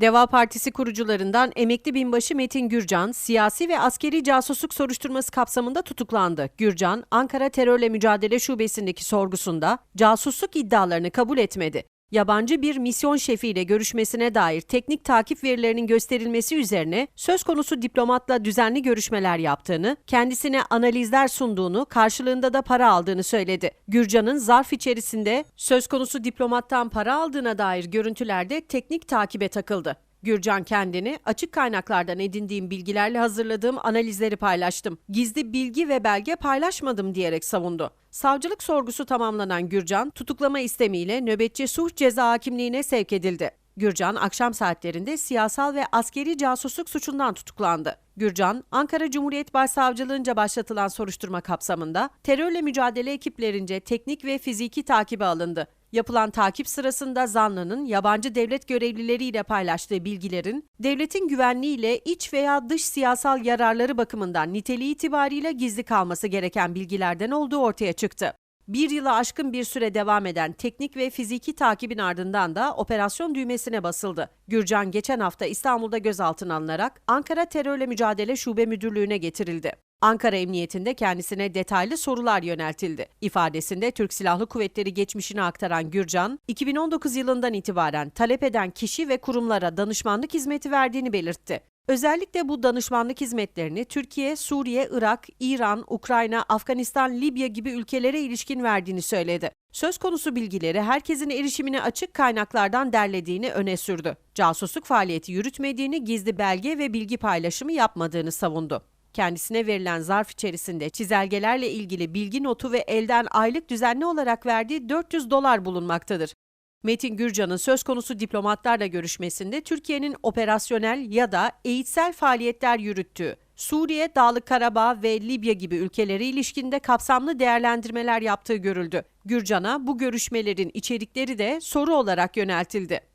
Deva Partisi kurucularından emekli binbaşı Metin Gürcan, siyasi ve askeri casusluk soruşturması kapsamında tutuklandı. Gürcan, Ankara Terörle Mücadele Şubesi'ndeki sorgusunda casusluk iddialarını kabul etmedi. Yabancı bir misyon şefiyle görüşmesine dair teknik takip verilerinin gösterilmesi üzerine söz konusu diplomatla düzenli görüşmeler yaptığını, kendisine analizler sunduğunu, karşılığında da para aldığını söyledi. Gürcan'ın zarf içerisinde söz konusu diplomattan para aldığına dair görüntülerde teknik takibe takıldı. Gürcan kendini açık kaynaklardan edindiğim bilgilerle hazırladığım analizleri paylaştım. Gizli bilgi ve belge paylaşmadım diyerek savundu. Savcılık sorgusu tamamlanan Gürcan tutuklama istemiyle nöbetçi suç ceza hakimliğine sevk edildi. Gürcan akşam saatlerinde siyasal ve askeri casusluk suçundan tutuklandı. Gürcan, Ankara Cumhuriyet Başsavcılığınca başlatılan soruşturma kapsamında terörle mücadele ekiplerince teknik ve fiziki takibe alındı. Yapılan takip sırasında zanlının yabancı devlet görevlileriyle paylaştığı bilgilerin devletin güvenliğiyle iç veya dış siyasal yararları bakımından niteliği itibariyle gizli kalması gereken bilgilerden olduğu ortaya çıktı. Bir yıla aşkın bir süre devam eden teknik ve fiziki takibin ardından da operasyon düğmesine basıldı. Gürcan geçen hafta İstanbul'da gözaltına alınarak Ankara Terörle Mücadele Şube Müdürlüğü'ne getirildi. Ankara Emniyetinde kendisine detaylı sorular yöneltildi. İfadesinde Türk Silahlı Kuvvetleri geçmişini aktaran Gürcan, 2019 yılından itibaren talep eden kişi ve kurumlara danışmanlık hizmeti verdiğini belirtti. Özellikle bu danışmanlık hizmetlerini Türkiye, Suriye, Irak, İran, Ukrayna, Afganistan, Libya gibi ülkelere ilişkin verdiğini söyledi. Söz konusu bilgileri herkesin erişimine açık kaynaklardan derlediğini öne sürdü. Casusluk faaliyeti yürütmediğini, gizli belge ve bilgi paylaşımı yapmadığını savundu. Kendisine verilen zarf içerisinde çizelgelerle ilgili bilgi notu ve elden aylık düzenli olarak verdiği 400 dolar bulunmaktadır. Metin Gürcan'ın söz konusu diplomatlarla görüşmesinde Türkiye'nin operasyonel ya da eğitsel faaliyetler yürüttüğü, Suriye, Dağlık Karabağ ve Libya gibi ülkelere ilişkinde kapsamlı değerlendirmeler yaptığı görüldü. Gürcan'a bu görüşmelerin içerikleri de soru olarak yöneltildi.